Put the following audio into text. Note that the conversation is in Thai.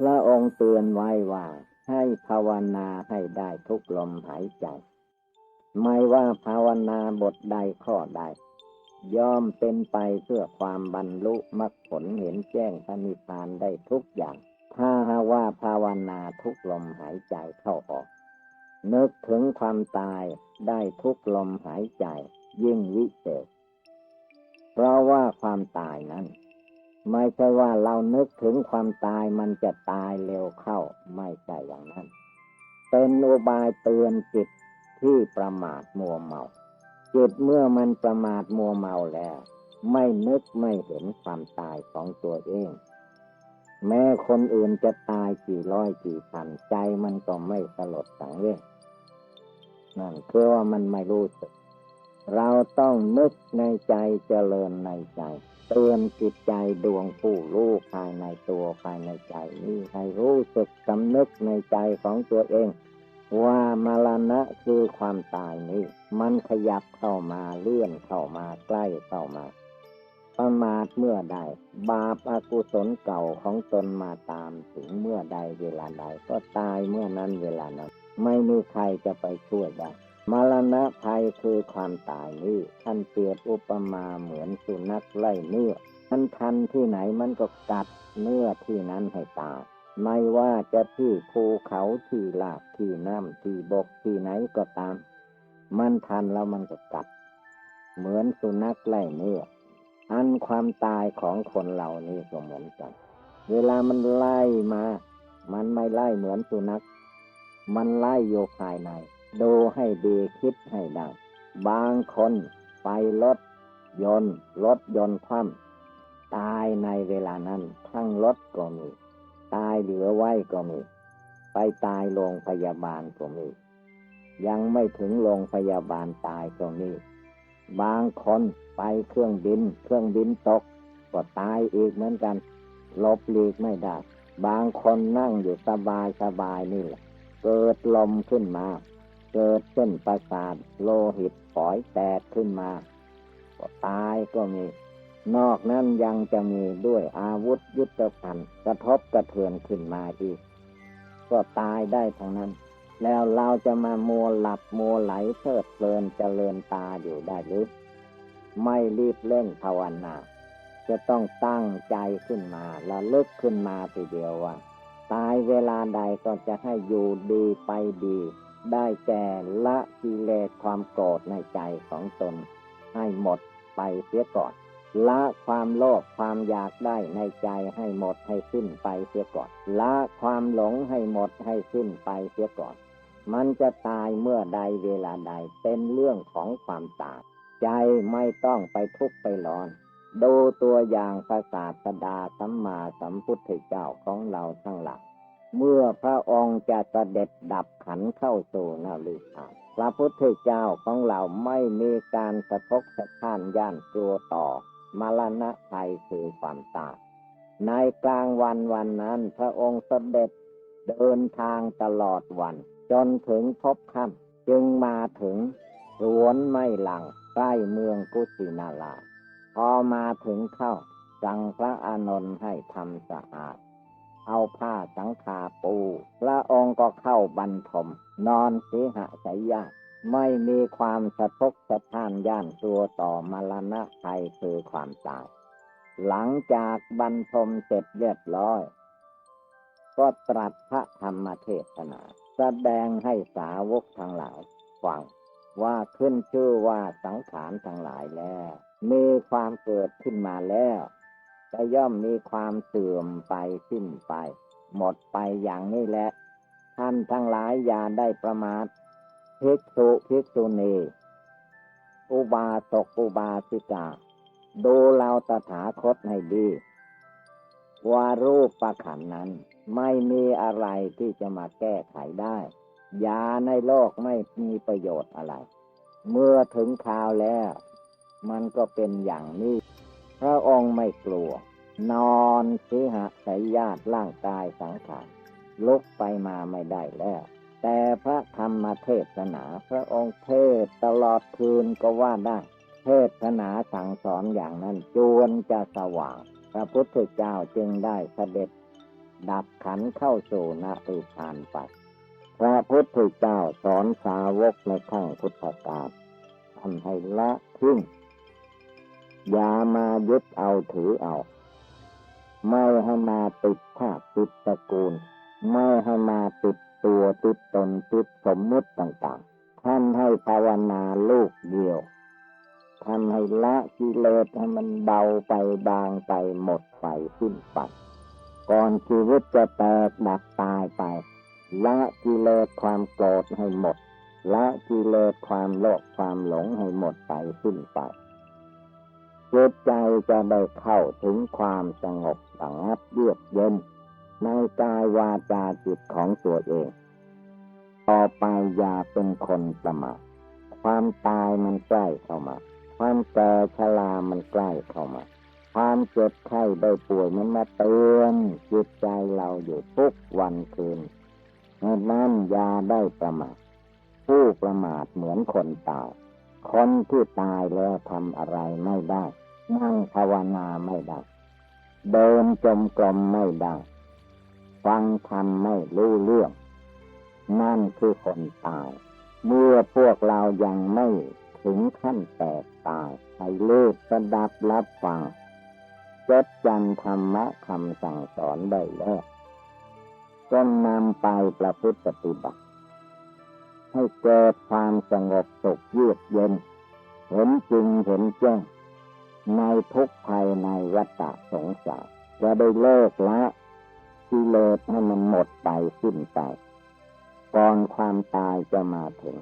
พระองค์เตือนไว้ว่า ให้ภาวนาให้ได้ทุกลมหายใจ ไม่ว่าภาวนาบทใดข้อใด ย่อมเป็นไปเพื่อความบรรลุมรรคผลเห็นแจ้งพระนิพพานได้ทุกอย่าง ถ้าหาว่าภาวนาทุกลมหายใจเข้าออก นึกถึงความตายได้ทุกลมหายใจ ยิ่งวิเศษ เพราะว่าความตายนั้น ไม่ใช่ว่าเรานึกถึงความตายมันจะตายเร็วเข้า ไม่ใช่อย่างนั้น เป็นอุบายเตือนจิตที่ประมาทมัวเมา จิตเมื่อมันประมาทมัวเมาแล้ว ไม่นึกไม่เห็นความตายของตัวเอง แม้คนอื่นจะตายกี่ร้อยกี่พันใจมันก็ไม่สลดสังเวชนั่นคือว่ามันไม่รู้สึก เราต้องนึกในใจเจริญในใจ เตือนจิตใจดวงผู้รู้ภายในตัวภายในใจนี้ให้รู้สึกสำนึกในใจของตัวเอง ว่ามรณะคือความตายนี้ มันขยับเข้ามาเลื่อนเข้ามาใกล้เข้ามาประมาทเมื่อใด บาปอากุศลเก่าของตนมาตามถึงเมื่อใดเวลาใด ก็ตายเมื่อนั้นเวลานั้น ไม่มีใครจะไปช่วยได้ มรณะภัยคือความตายนี้ท่านเปรียบอุปมาเหมือนสุนัขไล่เนื้อมันทันที่ไหนมันก็กัดเนื้อที่นั้นให้ตายไม่ว่าจะที่ภูเขาที่ลาดที่น้ำที่บกที่ไหนก็ตาม มันทันแล้วมันก็กัด เหมือนสุนัขไล่เนื้ออันความตายของคนเหล่านี้ก็เหมือนกัน เวลามันไล่มา มันไม่ไล่เหมือนสุนัข มันไล่โยภายใน ดูให้ดีคิดให้ได้บางคนไปรถยนต์รถยนต์คว่ำตายในเวลานั้นทั้งรถก็มี ตายเหลือไว้ก็มี ไปตายโรงพยาบาลก็มี ยังไม่ถึงโรงพยาบาลตายก็มีบางคนไปเครื่องบิน เครื่องบินตก ก็ตายอีกเหมือนกันลบหลีกไม่ได้ บางคนนั่งอยู่สบายสบายนี่แหละ เกิดลมขึ้นมา เกิดเส้นประสาทโลหิตฝอยแตกขึ้นมาก็ตายก็มี นอกนั้นยังจะมีด้วยอาวุธยุทธภัณฑ์กระทบกระเทือนขึ้นมาอีก ก็ตายได้ทั้งนั้น แล้วเราจะมามัวหลับมัวไหลเพลิดเพลินเจริญตาอยู่ได้หรือไม่รีบเร่งภาวนาจะต้องตั้งใจขึ้นมาแล้วลึกขึ้นมาทีเดียวว่า ตายเวลาใดก็จะให้อยู่ดีไปดี ได้แก่ละกิเลสความโกรธในใจของตน ให้หมดไปเสียก่อน ละความโลภความอยากได้ในใจให้หมดให้สิ้นไปเสียก่อน ละความหลงให้หมดให้สิ้นไปเสียก่อน มันจะตายเมื่อใดเวลาใดเป็นเรื่องของความตายใจไม่ต้องไปทุกข์ไปร้อน ดูตัวอย่างพระศาสดาสัมมาสัมพุทธเจ้าของเราทั้งหลาย เมื่อพระองค์จะเสด็จดับขันเข้าสู่นาลิพาพระพุทธเจ้าของเราไม่มีการสะทกสะท้านย่านกลัวต่อมรณะภัยคือความตายในกลางวันวันนั้น พระองค์เสด็จเดินทางตลอดวัน จนถึงพบค่ำจึงมาถึงสวนไม่หลังใกล้เมืองกุสินาราพอมาถึงเข้าสั่งพระอานนท์ให้ทำสะอาด เอาผ้าสังคาปูพระองค์ก็เข้าบรรทม นอนเสีหสายาไม่มีความสะทกสะท้านย่านตัวต่อมรณะภัยคือความตาย หลังจากบรรทมเสร็จเรียบร้อย ก็ตรัสพระธรรมเทศนา แสดงให้สาวกทั้งหลายฟังว่าขึ้นชื่อว่าสังขารทั้งหลายแล้ว มีความเกิดขึ้นมาแล้ว จะย่อมมีความเสื่อมไปสิ้นไป หมดไปอย่างนี้แหละ ท่านทั้งหลายอย่าได้ประมาทภิกษุภิกษุณี อุบาสกอุบาสิกา ดูเราตถาคตให้ดี ว่ารูปประขันนั้น ไม่มีอะไรที่จะมาแก้ไขได้ยาในโลกไม่มีประโยชน์อะไร เมื่อถึงคราวแล้ว มันก็เป็นอย่างนี้ พระองค์ไม่กลัว นอนสิหะสายญาติร่างกายสังขารลุกไปมาไม่ได้แล้ว แต่พระธรรมเทศนาพระองค์เทศตลอดคืนก็ว่าได้ เทศนาสั่งสอนอย่างนั้นจวนจะสว่าง พระพุทธเจ้าจึงได้เสด็จ ดับขันเข้าสู่นาอิพานไปพระพุทธเจ้าสอนสาวกในขั้งพุทธกาลทำให้ละทิ้ง อย่ามายึดเอาถือเอา ไม่ให้มาติดภาพติดตระกูล ไม่ให้มาติดตัวติดตนติดสมมุติต่างๆ ท่านให้ภาวนาลูกเดียว ท่านให้ละกิเลสให้มันเบาไปบางไปหมดไปสิ้นไปก่อนชีวิตจะแตกดับตายไป ละกิเลสความโกรธให้หมด ละกิเลสความโลภความหลงให้หมดไปสิ้นไป จิตใจจะได้เข้าถึงความสงบสงัดเยือกเย็นในกายวาจาจิตของตัวเอง ต่อไปอย่าเป็นคนประมาทความตายมันใกล้เข้ามา ความแก่ชรามันใกล้เข้ามา ความเจ็บไข้ได้ป่วยมันมาเตือนจิตใจเราอยู่ทุกวันคืนเหตุนั้นอย่าได้ประมาทผู้ประมาทเหมือนคนตาย คนที่ตายแล้วทำอะไรไม่ได้ นั่งภาวนาไม่ได้ เดินจมกรมไม่ได้ ฟังธรรมไม่รู้เรื่อง นั่นคือคนตาย เมื่อพวกเรายังไม่ถึงขั้นแตกตายให้ลูกสดับรับฟังจดจำธรรมะคำสั่งสอนได้แล้วจนนำไปประพฤติปฏิบัติ ให้เกิดความสงบสุขเยือกเย็น เห็นจริงเห็นแจ้งในทุกภัยในวัฏสงสารจะได้เลิกละกิเลสให้มันหมดไปสิ้นไปก่อนความตายจะมาถึง